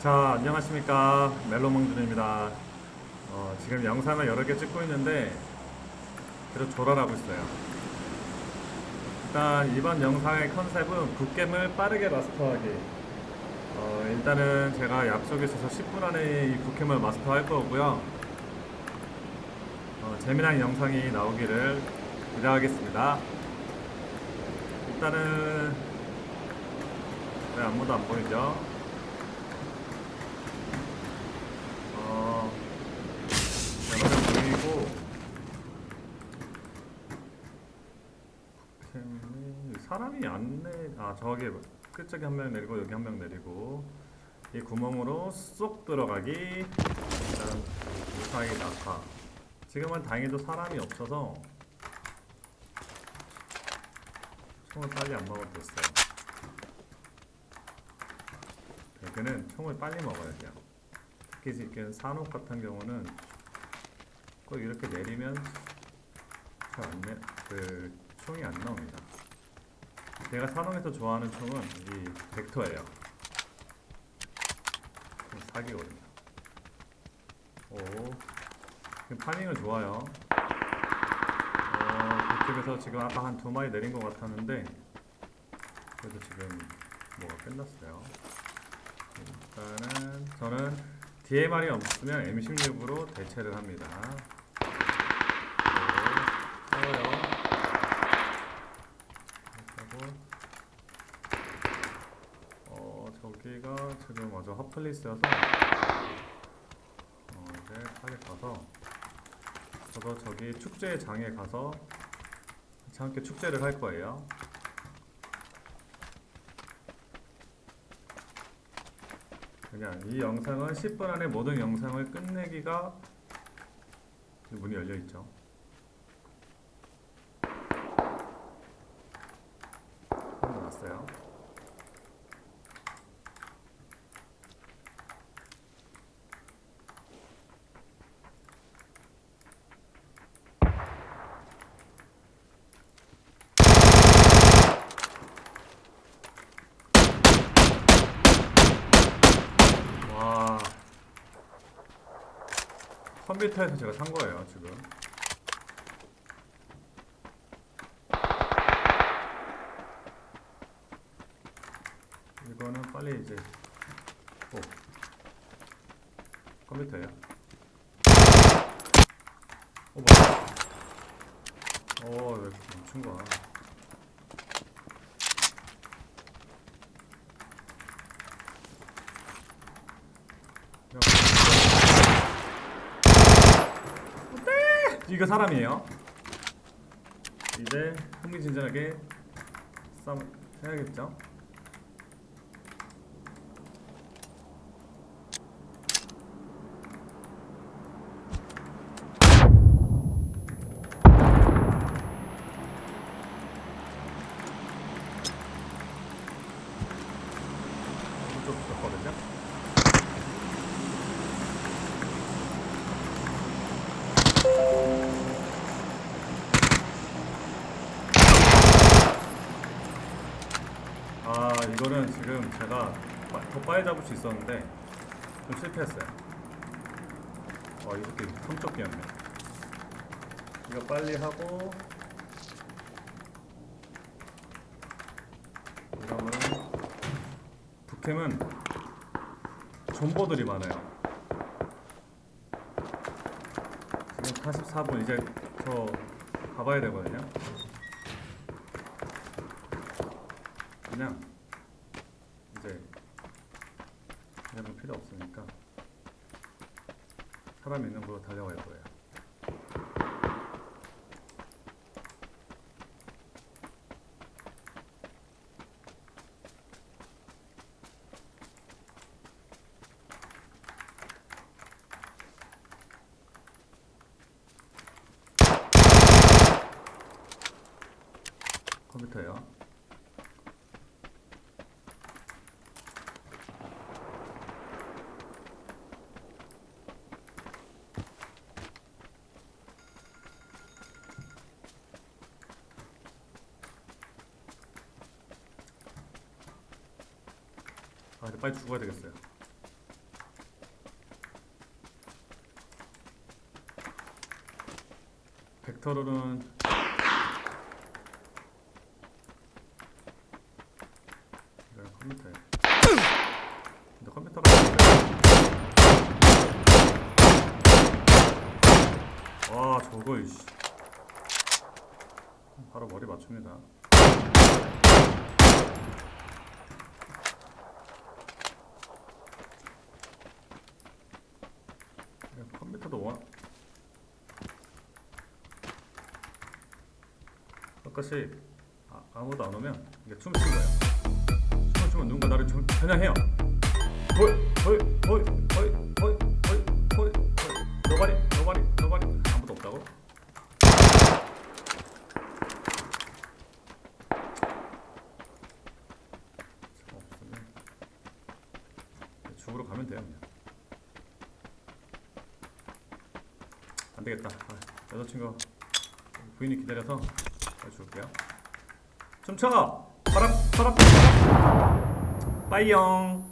자, 안녕하십니까. 멜로몽준입니다. 어, 지금 영상을 여러 개 찍고 있는데, 계속 조랄하고 있어요. 일단, 이번 영상의 컨셉은 굿겜을 빠르게 마스터하기. 어, 일단은 제가 약속에 있어서 10분 안에 이 굿겜을 마스터할 거고요. 어, 재미난 영상이 나오기를 기대하겠습니다. 일단은, 왜 아무도 안 보이죠? 어, 캠이 사람이 안 내, 아, 저기 끝쪽에 한 명 내리고, 여기 한 명 내리고, 이 구멍으로 쏙 들어가기, 일단 무사히 낙하. 지금은 다행히도 사람이 없어서, 총을 빨리 안 먹어도 됐어요. 배그는 총을 빨리 먹어야 돼요. 특히 지금 산옥 같은 경우는 꼭 이렇게 내리면 잘안 내, 그 총이 안 나옵니다. 제가 산옥에서 좋아하는 총은 이 벡터예요. 좀 사기거든요. 오, 지금 타이밍은 좋아요. 어, 그쪽에서 지금 아까 한 두 마리 내린 것 같았는데 그래도 지금 뭐가 끝났어요. 일단은 저는 DMR이 없으면 M16으로 대체를 합니다. 네, 싸워요. 하고 어 저기가 지금 아주 핫플레이스여서 어 이제 빨리 가서 저도 저기 축제장에 가서 같이 함께 축제를 할 거예요. 그냥 이 영상은 10분 안에 모든 영상을 끝내기가 문이 열려 있죠. 나왔어요. 와 컴퓨터에서 제가 산 거예요 지금. 이거는 빨리 이제 오. 컴퓨터예요. 오 뭐야? 어왜 멈춘 거야 이거 사람이에요. 이제 흥미진진하게 싸움 해야겠죠? 이거는 지금 제가 빠- 더 빨리 잡을 수 있었는데 좀 실패했어요. 어 이렇게 성적이었네. 이거 빨리 하고 그러면 북캠은 존버들이 많아요. 지금 44분 이제 저 가봐야 되거든요. 그냥 이제 그냥 필요 없으니까 사람 있는 곳으로 달려갈 거예요. 컴퓨터요. 아 이제 빨리 죽어야 되겠어요. 벡터로는 이건 컴퓨터에. 근데 컴퓨터가 와 저거 이씨. 바로 머리 맞춥니다. 원 가끔씩 아, 아무도 안 오면 이게 춤을 춘 거예요. 춤을 추면 누군가 나를 좀 겨냥해요. 헐, 헐, 헐, 헐, 헐, 헐. 너바리, 너바리, 너바리. 아무도 없다고? 죽으러 가면 돼요 그냥. 안 되겠다. 아, 여자친구 부인이 기다려서 잘 줄게요. 춤춰! 파랍 파랍 파랍 빠이용